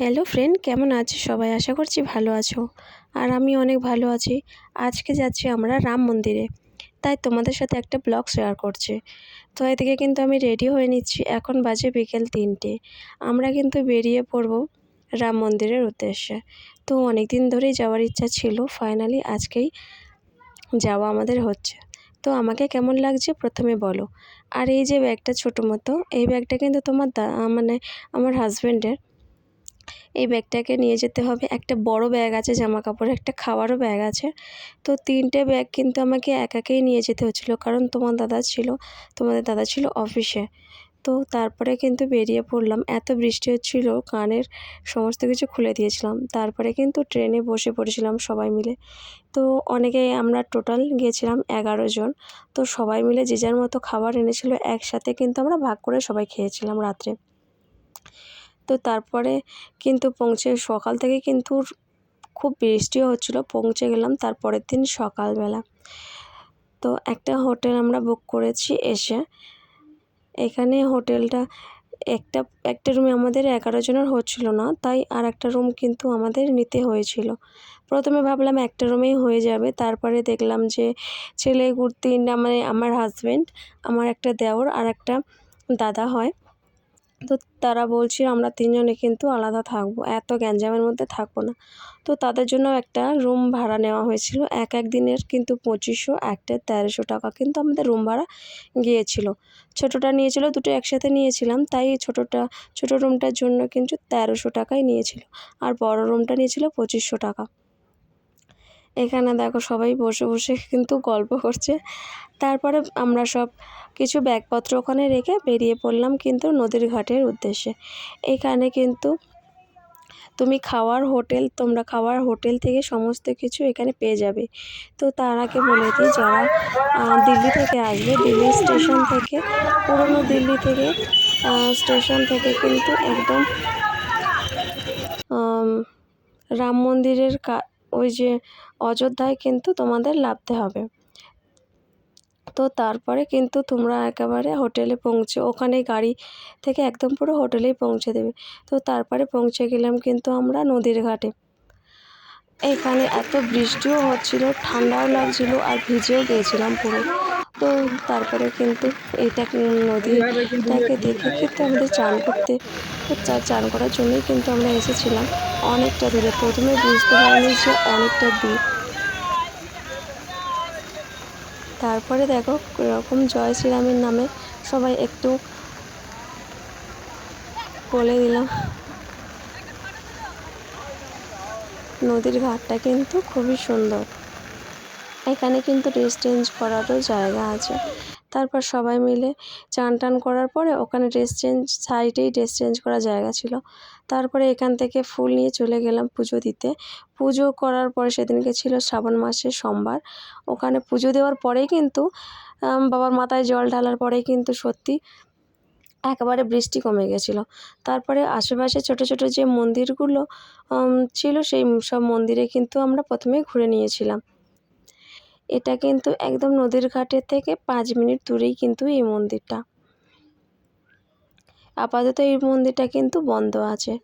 Hello friend কেমন আছো? সবাই আশা করছি ভালো আছো। আর আমি অনেক ভালো আছি। আজকে যাচ্ছি আমরা রাম মন্দিরে। তাই তোমাদের সাথে একটা ব্লগ শেয়ার করছি। তো এদিকে কিন্তু আমি রেডি হয়ে নিচ্ছি। এখন বাজে বিকেল তিনটে। আমরা কিন্তু বেরিয়ে পড়ব রাম মন্দিরের উদ্দেশ্যে। তো অনেক দিন ধরেই যাওয়ার ইচ্ছা ছিল। ফাইনালি আজকেই যাওয়া আমাদের হচ্ছে। তো আমাকে কেমন লাগছে প্রথমে বলো। আর এই যে ব্যাগটা ছোটো মতো, এই ব্যাগটা কিন্তু তোমার দা মানে আমার হাজব্যান্ডের এই ব্যাগটাকে নিয়ে যেতে হবে। একটা বড় ব্যাগ আছে জামা কাপড়ের একটা খাওয়ারও ব্যাগ আছে। তো তিনটে ব্যাগ কিন্তু আমাকে একাকেই নিয়ে যেতে হচ্ছিল, কারণ তোমার দাদা ছিল, তোমাদের দাদা ছিল অফিসে। তো তারপরে কিন্তু বেরিয়ে পড়লাম। এত বৃষ্টি হচ্ছিল, কানের সমস্ত কিছু খুলে দিয়েছিলাম। তারপরে কিন্তু ট্রেনে বসে পড়েছিলাম সবাই মিলে। তো অনেকে আমরা টোটাল গিয়েছিলাম এগারো জন। তো সবাই মিলে যে যার মতো খাবার এনেছিল, একসাথে কিন্তু আমরা ভাগ করে সবাই খেয়েছিলাম রাত্রে। তো তারপরে কিন্তু পৌঁছে সকাল থেকে কিন্তু খুব বৃষ্টিও হচ্ছিল, পৌঁছে গেলাম তারপরের দিন সকালবেলা। তো একটা হোটেল আমরা বুক করেছি এসে। এখানে হোটেলটা একটা একটা রুমে আমাদের এগারো জনের হচ্ছিল না, তাই আর একটা রুম কিন্তু আমাদের নিতে হয়েছিল। প্রথমে ভাবলাম একটা রুমেই হয়ে যাবে, তারপরে দেখলাম যে ছেলে তিন মানে আমার হাজব্যান্ড আমার একটা দেওর আর একটা দাদা হয়। তো তারা বলছিল, আমরা তিনজনে কিন্তু আলাদা থাকব, এত গ্যাঞ্জামের মধ্যে থাকব না। তো তাদের জন্য একটা রুম ভাড়া নেওয়া হয়েছিল, এক এক দিনের কিন্তু পঁচিশশো, একটা তেরোশো টাকা কিন্তু আমাদের রুম ভাড়া গিয়েছিল। ছোটোটা নিয়েছিল, দুটো একসাথে নিয়েছিলাম, তাই ছোটোটা, ছোটো রুমটার জন্য কিন্তু তেরোশো টাকাই নিয়েছিল, আর বড় রুমটা নিয়েছিল পঁচিশশো টাকা। এখানে দেখো সবাই বসে বসে কিন্তু গল্প করছে। তারপরে আমরা সব কিছু ব্যাগপত্র ওখানে রেখে বেরিয়ে পড়লাম কিন্তু নদীর ঘাটের উদ্দেশ্যে। এখানে কিন্তু তুমি খাওয়ার হোটেল, তোমরা খাওয়ার হোটেল থেকে সমস্ত কিছু এখানে পেয়ে যাবে। তো তার আগে বলে দিই, যারা দিল্লি থেকে আসবে, দিল্লি স্টেশন থেকে, পুরনো দিল্লি থেকে স্টেশন থেকে কিন্তু একদম রাম মন্দিরের কা, ওই যে অযোধ্যায় কিন্তু তোমাদের নামতে হবে। তো তারপরে কিন্তু তোমরা একেবারে হোটেলে পৌঁছে, ওখানে গাড়ি থেকে একদম পুরো হোটেলেই পৌঁছে দেবে। তো তারপরে পৌঁছে গেলাম কিন্তু আমরা নদীর ঘাটে। এখানে এত বৃষ্টিও হচ্ছিল, ঠান্ডাও লাগছিল আর ভিজেও গিয়েছিলাম পুরো। তো তারপরে কিন্তু এইটা নদীটাকে দেখে কিন্তু আমাদের চান করতে চান করার জন্যই কিন্তু আমরা এসেছিলাম। অনেকটা দূরে। প্রথমে বুঝতে পারিনি যে অনেকটা দূর। তারপরে দেখো এরকম জয় শ্রীরামের নামে সবাই একটু বলে দিলাম। নদীর ঘাটটা কিন্তু খুবই সুন্দর। এখানে কিন্তু রেস্ট চেঞ্জ করারও জায়গা আছে। তারপর সবাই মিলে চান টান করার পরে ওখানে ড্রেস চেঞ্জ সাইডেই ড্রেস চেঞ্জ করার জায়গা ছিল। তারপরে এখান থেকে ফুল নিয়ে চলে গেলাম পুজো দিতে। পুজো করার পরে সেদিনকে ছিল শ্রাবণ মাসের সোমবার। ওখানে পুজো দেওয়ার পরেই কিন্তু বাবার মাথায় জল ঢালার পরেই কিন্তু সত্যি একেবারে বৃষ্টি কমে গেছিল। তারপরে আশেপাশে ছোটো ছোটো যে মন্দিরগুলো ছিল সেই সব মন্দিরে কিন্তু আমরা প্রথমে ঘুরে নিয়েছিলাম। এটা কিন্তু একদম নদীর ঘাটের থেকে পাঁচ মিনিট দূরেই কিন্তু এই মন্দিরটা। আপাতত এই মন্দিরটা কিন্তু বন্ধ আছে।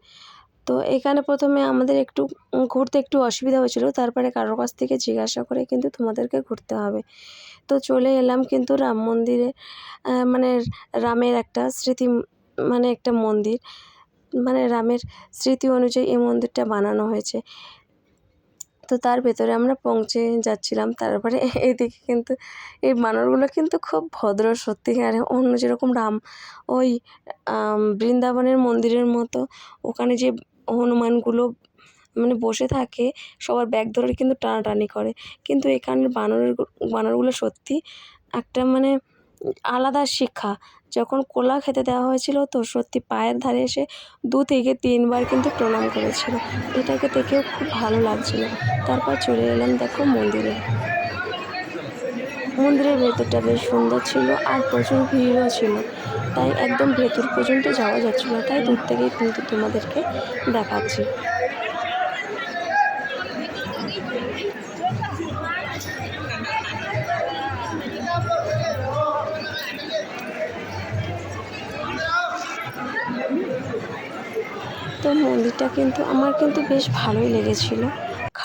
তো এখানে প্রথমে আমাদের একটু ঘুরতে একটু অসুবিধা হয়েছিলো, তারপরে কারোর কাছ থেকে জিজ্ঞাসা করে কিন্তু তোমাদেরকে ঘুরতে হবে। তো চলে এলাম কিন্তু রাম মন্দিরে মানে রামের একটা স্মৃতি মানে একটা মন্দির মানে রামের স্মৃতি অনুযায়ী এই মন্দিরটা বানানো হয়েছে। তো তার ভেতরে আমরা পৌঁছে যাচ্ছিলাম। তারপরে এদিকে কিন্তু এই বানরগুলো কিন্তু খুব ভদ্র সত্যিকারে অন্য যেরকম রাম, ওই বৃন্দাবনের মন্দিরের মতো, ওখানে যে হনুমানগুলো মানে বসে থাকে, সবার ব্যাগ ধরে কিন্তু টানাটানি করে। কিন্তু এখানের বানরের বানরগুলো সত্যি একটা মানে আলাদা শিক্ষা। যখন কোলা খেতে দেওয়া হয়েছিল তো সত্যি পায়ের ধারে এসে দু থেকে তিনবার কিন্তু প্রণাম করেছিল। এটাকে দেখেও খুব ভালো লাগছিল। তারপর চলে এলাম দেখো মন্দিরে। মন্দিরের ভেতরটা বেশ সুন্দর ছিল আর প্রচুর ভিড়ও ছিল। তাই একদম ভেতর পর্যন্ত যাওয়া যাচ্ছিল তাই দূর থেকেই কিন্তু তোমাদেরকে দেখাচ্ছি। তো তো মন্দিরটা কিন্তু আমার কিন্তু বেশ ভালোই লেগেছিল।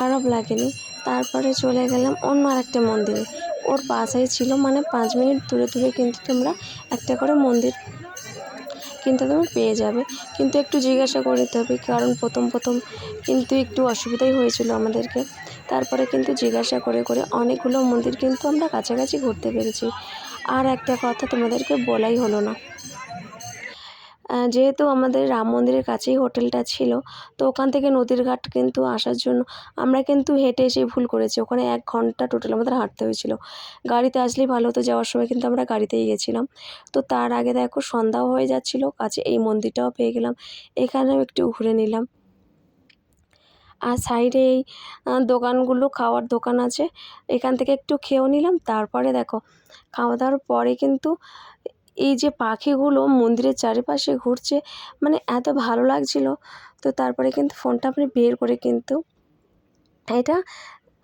খারাপ লাগেনি। তারপরে চলে গেলাম অন্য আরেকটা মন্দিরে। ওর পাশেই ছিল মানে পাঁচ মিনিট দূরে দূরে কিন্তু তোমরা একটা করে মন্দির কিন্তু তুমি পেয়ে যাবে। কিন্তু একটু জিজ্ঞাসা করে নিতে হবে, কারণ প্রথম প্রথম কিন্তু একটু অসুবিধাই হয়েছিল আমাদেরকে। তারপরে কিন্তু জিজ্ঞাসা করে করে অনেকগুলো মন্দির কিন্তু আমরা কাছাকাছি ঘুরতে পেরেছি। আর একটা কথা তোমাদেরকে বলাই হলো না। যেহেতু আমাদের রাম মন্দিরের কাছেই হোটেলটা ছিল, তো ওখান থেকে নদীর ঘাট কিন্তু আসার জন্য আমরা কিন্তু হেঁটে এসে ভুল করেছি। ওখানে এক ঘণ্টা টোটাল আমাদের হাঁটতে হয়েছিল। গাড়িতে আসলেই ভালো হতো, যাওয়ার সময় কিন্তু আমরা গাড়িতেই গেছিলাম। তো তার আগে দেখো সন্ধ্যাও হয়ে যাচ্ছিল কাছে এই মন্দিরটাও পেয়ে গেলাম। এখানেও একটু ঘুরে নিলাম। আর সাইডে এই দোকানগুলো, খাওয়ার দোকান আছে। এখান থেকে একটু খেয়েও নিলাম। তারপরে দেখো, খাওয়া দাওয়ার পরে কিন্তু এই যে পাখিগুলো মন্দিরের চারিপাশে ঘুরছে মানে এত ভালো লাগছিল। তো তারপরে কিন্তু ফোনটা আপনি বের করে কিন্তু এটা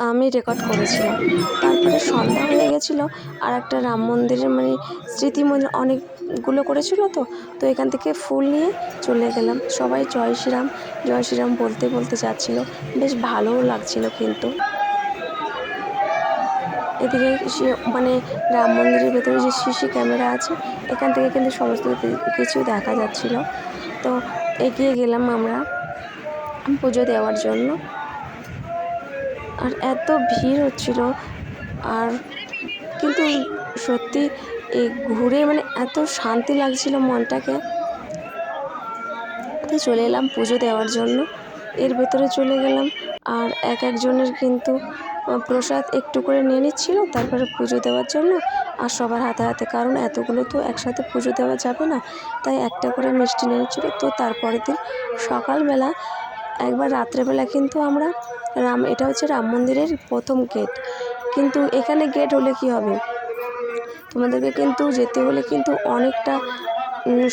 আমি রেকর্ড করেছিলাম। তারপরে সন্ধ্যা হয়ে গেছিল আর একটা রাম মন্দিরের মানে স্মৃতি মন্দির অনেকগুলো করেছিল তো তো এখান থেকে ফুল নিয়ে চলে গেলাম। সবাই জয় শ্রীরাম জয় শ্রীরাম বলতে বলতে যাচ্ছিল। বেশ ভালোও লাগছিল কিন্তু। এদিকে মানে রাম মন্দিরের ভেতরে যে সিসি ক্যামেরা আছে, এখান থেকে কিন্তু সমস্ত কিছু দেখা যাচ্ছিল। তো এগিয়ে গেলাম আমরা পুজো দেওয়ার জন্য। আর এত ভিড় হচ্ছিল, আর কিন্তু সত্যি এই ঘুরে মানে এত শান্তি লাগছিল মনটাকে। চলে এলাম পুজো দেওয়ার জন্য। এর ভেতরে চলে গেলাম, আর এক একজনের কিন্তু প্রসাদ একটু করে নিয়ে নিচ্ছিল, তারপরে পুজো দেওয়ার জন্য। আর সবার হাতে হাতে, কারণ এতগুলো তো একসাথে পুজো দেওয়া যাবে না, তাই একটা করে মিষ্টি নিয়ে নিচ্ছিল। তো তারপরের দিন সকালবেলা, একবার রাত্রেবেলা কিন্তু আমরা রাম, এটা হচ্ছে রাম মন্দিরের প্রথম গেট কিন্তু এখানে গেট হলে কি হবে? তোমাদেরকে কিন্তু যেতে হলে কিন্তু অনেকটা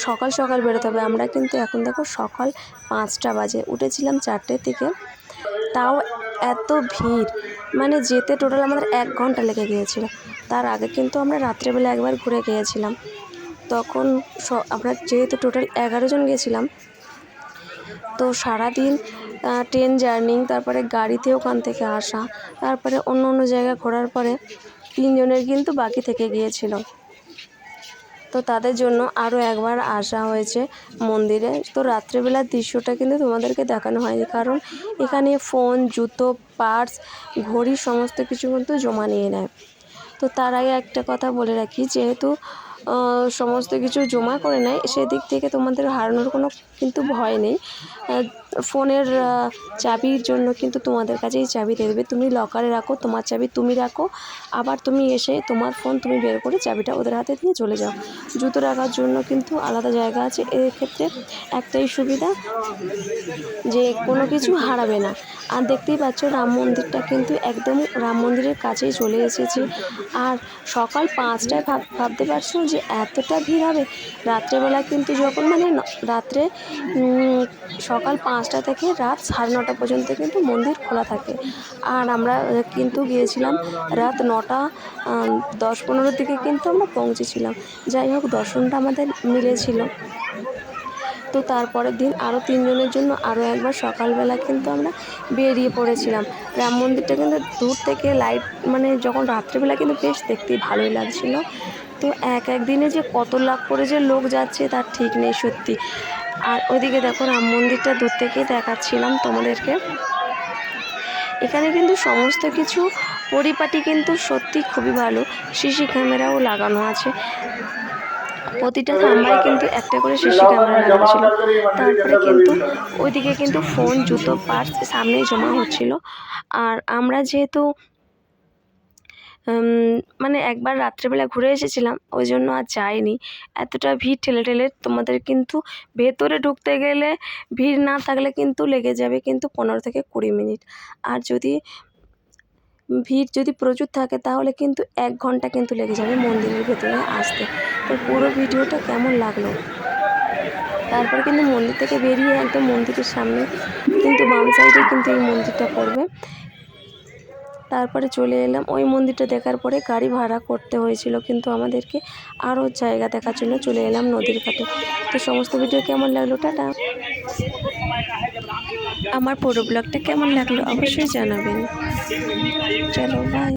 সকাল সকাল বেরোতে হবে। আমরা কিন্তু এখন দেখো সকাল পাঁচটা বাজে, উঠেছিলাম চারটে থেকে। তাও এত ভিড়। মানে যেতে টোটাল আমাদের এক ঘণ্টা লেগে গিয়েছিল। তার আগে কিন্তু আমরা রাত্রেবেলা একবার ঘুরে গিয়েছিলাম। তখন স- আমরা যেহেতু টোটাল এগারো জন গেছিলাম, তো সারাদিন ট্রেন জার্নি তারপরে গাড়িতে ওখান থেকে আসা, তারপরে অন্য অন্য জায়গা ঘোরার পরে তিনজনের কিন্তু বাকি থেকে গিয়েছিল। তো তাদের জন্য আরও একবার আসা হয়েছে মন্দিরে। তো রাত্রেবেলার দৃশ্যটা কিন্তু তোমাদেরকে দেখানো হয়নি, কারণ এখানে ফোন, জুতো, পার্স, ঘড়ি সমস্ত কিছু কিন্তু জমা নিয়ে নেয়। তো তার আগে একটা কথা বলে রাখি, যেহেতু সমস্ত কিছু জমা করে নেয়। সেদিক থেকে তোমাদের হারানোর কোনো কিন্তু ভয় নেই। ফোনের চাবির জন্য কিন্তু তোমাদের কাছেই চাবি দিয়ে দেবে। তুমি লকারে রাখো, তোমার চাবি তুমি রাখো। আবার তুমি এসে তোমার ফোন তুমি বের করে চাবিটা ওদের হাতে দিয়ে চলে যাও। জুতো রাখার জন্য কিন্তু আলাদা জায়গা আছে। এর ক্ষেত্রে একটাই সুবিধা যে কোনো কিছু হারাবে না। আর দেখতেই পাচ্ছ, রাম মন্দিরটা কিন্তু একদম রাম মন্দিরের কাছেই চলে এসেছি। আর সকাল পাঁচটায় ভাব, ভাবতে পারছ যে এতটা ভিড় হবে, রাত্রেবেলা কিন্তু যখন মানে রাত্রে সকাল পাঁচটা থেকে রাত সাড়ে নটা পর্যন্ত কিন্তু মন্দির খোলা থাকে। আর আমরা কিন্তু গিয়েছিলাম রাত নটা দশ পনেরোর দিকে কিন্তু আমরা পৌঁছেছিলাম। যাই হোক, দর্শনটা আমাদের মিলেছিল। তো তারপরের দিন আরও তিনজনের জন্য আরও একবার সকালবেলা কিন্তু আমরা বেরিয়ে পড়েছিলাম। রাম মন্দিরটা কিন্তু দূর থেকে লাইট মানে যখন রাত্রেবেলা কিন্তু বেশ দেখতেই ভালোই লাগছিল। তো এক এক দিনে যে কত লাখ করে যে লোক যাচ্ছে, তার ঠিক নেই সত্যি। আর ওইদিকে দেখো রাম মন্দিরটা দূর থেকেই দেখাচ্ছিলাম তোমাদেরকে। এখানে কিন্তু সমস্ত কিছু পরিপাটি কিন্তু সত্যি খুবই ভালো। সিসি ক্যামেরাও লাগানো আছে। প্রতিটা থাম্বায় কিন্তু একটা করে সিসি ক্যামেরা লাগানো ছিল। তারপরে কিন্তু ওইদিকে কিন্তু ফোন, জুতো, পার্স সামনেই জমা হচ্ছিল। আর আমরা যেহেতু মানে একবার রাত্রেবেলা ঘুরে এসেছিলাম, ওই জন্য আর যাইনি। এতটা ভিড় ঠেলে ঠেলে তোমাদের কিন্তু ভেতরে ঢুকতে গেলে ভিড় না থাকলে কিন্তু লেগে যাবে কিন্তু পনেরো থেকে কুড়ি মিনিট। আর যদি ভিড় যদি প্রচুর থাকে তাহলে কিন্তু এক ঘণ্টা কিন্তু লেগে যাবে মন্দিরের ভেতরে আসতে। তো পুরো ভিডিওটা কেমন লাগল? তারপর কিন্তু মন্দির থেকে বেরিয়ে একদম মন্দিরের সামনে কিন্তু বাম সাইডে কিন্তু এই মন্দিরটা পড়বে। তারপরে চলে এলাম। ওই মন্দিরটা দেখার পরে গাড়ি ভাড়া করতে হয়েছিল কিন্তু আমাদেরকে আরও জায়গা দেখার জন্য চলে এলাম নদীর ঘাটে। তো সমস্ত ভিডিও কেমন লাগল? টাটা। আমার পুরো ব্লগটা কেমন লাগল অবশ্যই জানাবেন। চলো বাই